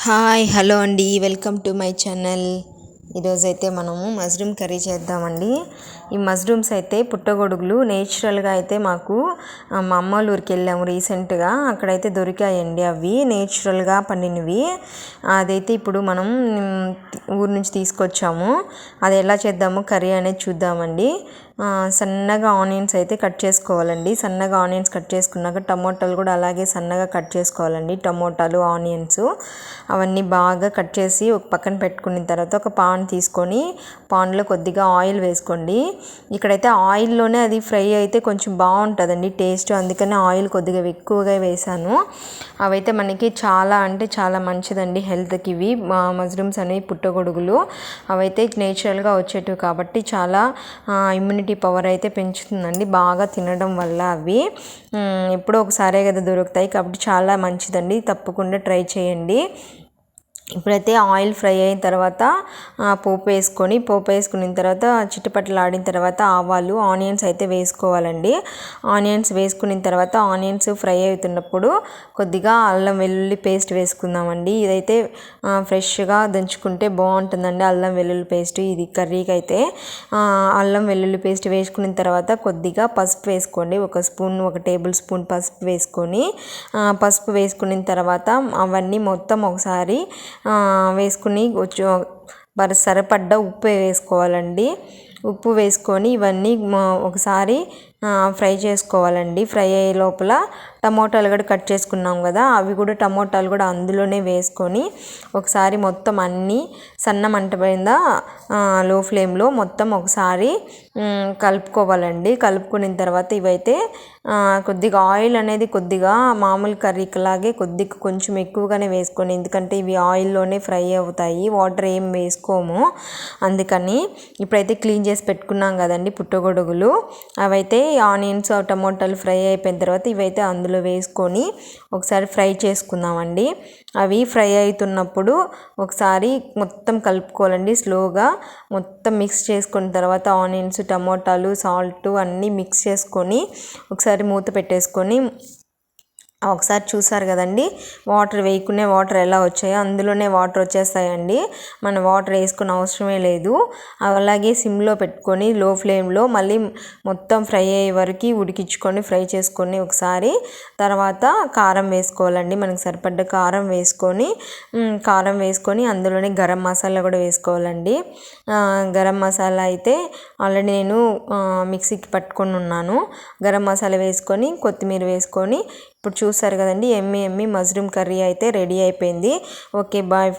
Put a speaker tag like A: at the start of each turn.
A: Hi hello అండి. Welcome to my channel. ఈరోజైతే మనము మష్రూమ్ కర్రీ చేద్దామండి. ఈ మష్రూమ్స్ అయితే పుట్టగొడుగులు. నేచురల్గా అయితే మాకు మా అమ్మ ఊరికి వెళ్ళాము రీసెంట్గా. అక్కడైతే దొరికాయండి అవి. నేచురల్గా పండినవి. అదైతే ఇప్పుడు మనం ఊరు నుంచి తీసుకొచ్చాము. అది ఎలా చేద్దాము కర్రీ అనేది చూద్దామండి. సన్నగా ఆనియన్స్ అయితే కట్ చేసుకోవాలండి. సన్నగా ఆనియన్స్ కట్ చేసుకున్నాక టమోటాలు కూడా అలాగే సన్నగా కట్ చేసుకోవాలండి. టమోటాలు ఆనియన్స్ అవన్నీ బాగా కట్ చేసి ఒక పక్కన పెట్టుకున్న తర్వాత ఒక పాన్ తీసుకొని పాన్లో కొద్దిగా ఆయిల్ వేసుకోండి. ఇక్కడైతే ఆయిల్లోనే అది ఫ్రై అయితే కొంచెం బాగుంటుందండి టేస్ట్. అందుకనే ఆయిల్ కొద్దిగా ఎక్కువగా వేసాను. అవైతే మనకి చాలా అంటే చాలా మంచిదండి హెల్త్కి ఇవి. మష్రూమ్స్ అనేవి పుట్టగొడుగులు. అవైతే నేచురల్గా వచ్చేటివి కాబట్టి చాలా ఇమ్యూనిటీ పవర్ అయితే పెంచుతుందండి. బాగా తినడం వల్ల అవి. ఎప్పుడో ఒకసారే కదా దొరుకుతాయి. కాబట్టి చాలా మంచిదండి. తప్పకుండా ట్రై చేయండి. ఇప్పుడైతే ఆయిల్ ఫ్రై అయిన తర్వాత పోపు వేసుకొని పోపు వేసుకున్న తర్వాత చిట్టుపట్లు ఆడిన తర్వాత ఆవాలు ఆనియన్స్ అయితే వేసుకోవాలండి. ఆనియన్స్ వేసుకున్న తర్వాత ఆనియన్స్ ఫ్రై అవుతున్నప్పుడు కొద్దిగా అల్లం వెల్లుల్లి పేస్ట్ వేసుకుందామండి. ఇదైతే ఫ్రెష్గా దంచుకుంటే బాగుంటుందండి అల్లం వెల్లుల్లి పేస్ట్. ఇది కర్రీకి అయితే అల్లం వెల్లుల్లి పేస్ట్ వేసుకున్న తర్వాత కొద్దిగా పసుపు వేసుకోండి. ఒక స్పూన్ ఒక టేబుల్ స్పూన్ పసుపు వేసుకొని పసుపు వేసుకున్న తర్వాత అవన్నీ మొత్తం ఒకసారి వేసుకుని మరి సరిపడ్డ ఉప్పు వేసుకోవాలండి. ఉప్పు వేసుకొని ఇవన్నీ ఒకసారి ఫ్రై చేసుకోవాలండి. ఫ్రై అయ్యే లోపల టమోటాలు కూడా కట్ చేసుకున్నాం కదా అవి కూడా టమోటాలు కూడా అందులోనే వేసుకొని ఒకసారి మొత్తం అన్నీ సన్న మంట మీద లో ఫ్లేమ్లో మొత్తం ఒకసారి కలుపుకోవాలండి. కలుపుకున్న తర్వాత ఇవైతే కొద్దిగా ఆయిల్ అనేది కొద్దిగా మామూలు కర్రీకిలాగే కొద్దిగా కొంచెం ఎక్కువగానే వేసుకొని ఎందుకంటే ఇవి ఆయిల్లోనే ఫ్రై అవుతాయి. వాటర్ ఏం వేసుకోము. అందుకని ఇప్పుడైతే క్లీన్ చేసి పెట్టుకున్నాం కదండి పుట్టగొడుగులు. అవైతే ఆనియన్స్ టమోటాలు ఫ్రై అయిపోయిన తర్వాత ఇవైతే అందులో వేసుకొని ఒకసారి ఫ్రై చేసుకుందామండి. అవి ఫ్రై అవుతున్నప్పుడు ఒకసారి మొత్తం కలుపుకోవాలండి స్లోగా. మొత్తం మిక్స్ చేసుకున్న తర్వాత ఆనియన్స్ టమోటాలు సాల్ట్ అన్నీ మిక్స్ చేసుకొని ఒకసారి మూత పెట్టేసుకొని ఒకసారి చూసారు కదండి వాటర్ వేయకునే వాటర్ ఎలా వచ్చాయో అందులోనే వాటర్ వచ్చేస్తాయండి. మనం వాటర్ వేసుకునే అవసరమే లేదు. అలాగే సిమ్లో పెట్టుకొని లో ఫ్లేమ్లో మళ్ళీ మొత్తం ఫ్రై అయ్యే వరకు ఉడికించుకొని ఫ్రై చేసుకొని ఒకసారి తర్వాత కారం వేసుకోవాలండి. మనకు సరిపడ్డ కారం వేసుకొని కారం వేసుకొని అందులోనే గరం మసాలా కూడా వేసుకోవాలండి. గరం మసాలా అయితే ఆల్రెడీ నేను మిక్సీకి పట్టుకొని ఉన్నాను. గరం మసాలా వేసుకొని కొత్తిమీర వేసుకొని ఇప్పుడు చూసారు కదండి ఎమ్మి ఎమ్మి మష్రూమ్ కర్రీ అయితే రెడీ అయిపోయింది. Okay bye.